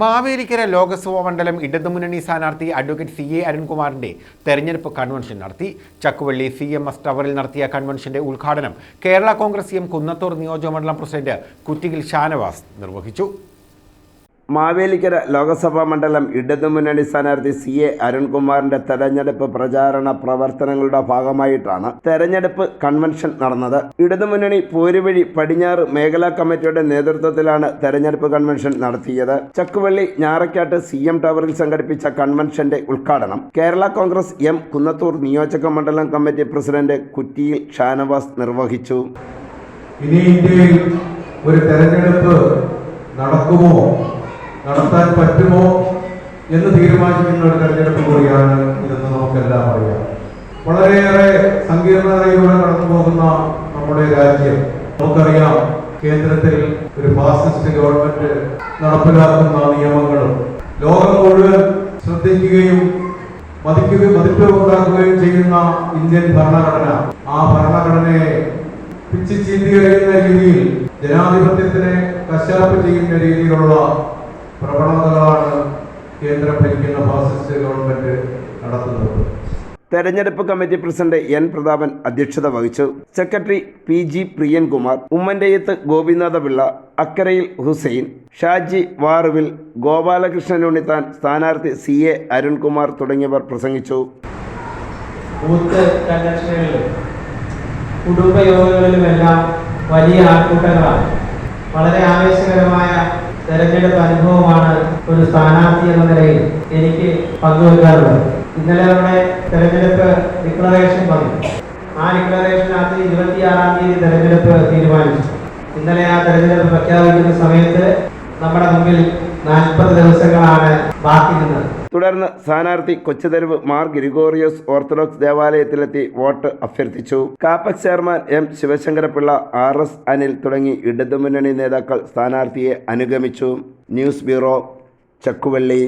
മാവേലിക്കര ലോക്സഭാ മണ്ഡലം ഇടതുമുന്നണി സ്ഥാനാർത്ഥി അഡ്വക്കേറ്റ് സി എ അരുൺകുമാറിന്റെ തെരഞ്ഞെടുപ്പ് കൺവെൻഷൻ നടത്തി. ചക്കുവള്ളി സി എം എസ് ടവറിൽ നടത്തിയ കൺവെൻഷന്റെ ഉദ്ഘാടനം കേരള കോൺഗ്രസ് എം കുന്നത്തൂർ നിയോജകമണ്ഡലം പ്രസിഡന്റ് കുറ്റിയിൽ ഷാനവാസ് നിർവഹിച്ചു. മാവേലിക്കര ലോക്സഭാ മണ്ഡലം ഇടതുമുന്നണി സ്ഥാനാർത്ഥി സി എ അരുൺകുമാറിന്റെ തെരഞ്ഞെടുപ്പ് പ്രചാരണ പ്രവർത്തനങ്ങളുടെ ഭാഗമായിട്ടാണ് തെരഞ്ഞെടുപ്പ് കൺവെൻഷൻ നടന്നത്. ഇടതുമുന്നണി പോരുവഴി പടിഞ്ഞാറ് മേഖലാ കമ്മിറ്റിയുടെ നേതൃത്വത്തിലാണ് തെരഞ്ഞെടുപ്പ് കൺവെൻഷൻ നടത്തിയത്. ചക്കുവള്ളി ഞാറക്കാട്ട് സി എം ടവറിൽ സംഘടിപ്പിച്ച കൺവെൻഷന്റെ ഉദ്ഘാടനം കേരള കോൺഗ്രസ് എം കുന്നത്തൂർ നിയോജക മണ്ഡലം കമ്മിറ്റി പ്രസിഡന്റ് കുറ്റിയിൽ ഷാനവാസ് നിർവഹിച്ചു. ഇനി ഇന്ത്യയിൽ ഒരു തെരഞ്ഞെടുപ്പ് നടക്കുമോ? നടത്താൻ പറ്റുമോ എന്ന് തീരുമാനിക്കുന്ന ഒരു തെരഞ്ഞെടുപ്പ് കൂടിയാണ് ഇതെന്ന് നമുക്കെല്ലാം അറിയാം. വളരെയേറെ സങ്കീർണതയിലൂടെ കടന്നു പോകുന്ന നമ്മുടെ രാജ്യം. നമുക്കറിയാം കേന്ദ്രത്തിൽ ഒരു ഫാസിസ്റ്റ് ഗവൺമെന്റ് നടപ്പിലാക്കുന്ന നിയമങ്ങളും ലോകം മുഴുവൻ ശ്രദ്ധിക്കുകയും മതിക്കുകയും മതിപ്പ് ഉണ്ടാക്കുകയും ചെയ്യുന്ന ഇന്ത്യൻ ഭരണഘടന. ആ ഭരണഘടനയെ പിച്ചു ചീന്തി കഴിയുന്ന രീതിയിൽ ജനാധിപത്യത്തിനെ കശാപ്പ് ചെയ്യുന്ന രീതിയിലുള്ള പ്രവണതകളാണ് കേന്ദ്ര ഭരിക്കുന്ന ഫാസിസ്റ്റ് ഗവൺമെന്റ് നടത്തുന്നത്. തെരഞ്ഞെടുപ്പ് കമ്മിറ്റി പ്രസിഡന്റ് എൻ പ്രതാപൻ അധ്യക്ഷത വഹിച്ചു. Secretary P G Priyankumar Ummanteyath Gopinathapillai അക്കരയിൽ Hussain Shaji വാറുവിൽ ഗോപാലകൃഷ്ണൻ ഉണ്ണിത്താൻ സ്ഥാനാർത്ഥി സി എ അരുൺകുമാർ തുടങ്ങിയവർ പ്രസംഗിച്ചു. ബൂത്ത് കൺവെൻഷനുകളിലും കുടുംബയോഗങ്ങളിലുമെല്ലാം വലിയ ആൾക്കൂട്ടങ്ങളാണ്. വളരെ ആവേശകരമായ തെരഞ്ഞെടുപ്പ് അനുഭവമാണ് ഒരു സ്ഥാനാർത്ഥി എന്ന നിലയിൽ എനിക്ക് പങ്കുവെക്കാറുള്ളത്. ഇന്നലെ നമ്മുടെ തെരഞ്ഞെടുപ്പ് ഡിക്ലറേഷൻ പറഞ്ഞു ആ ഡിക്ലറേഷനകത്ത് ഇരുപത്തിയാറാം തീയതി തെരഞ്ഞെടുപ്പ് തീരുമാനിച്ചു. ഇന്നലെ ആ തെരഞ്ഞെടുപ്പ് പ്രഖ്യാപിക്കുന്ന സമയത്ത് നമ്മുടെ മുമ്പിൽ നാൽപ്പത് ദിവസങ്ങളാണ് ബാക്കി നിന്നത് തുടർന്ന് സ്ഥാനാർത്ഥി കൊച്ചുതെരുവ് മാർ ഗ്രിഗോറിയോസ് ഓർത്തഡോക്സ് ദേവാലയത്തിലെത്തി വോട്ട് അഭ്യർത്ഥിച്ചു. CAPEX chairman M Sivasankarapillai R S Anil തുടങ്ങി ഇടതുമുന്നണി നേതാക്കൾ സ്ഥാനാർത്ഥിയെ അനുഗമിച്ചു. News bureau Chakkuvalli.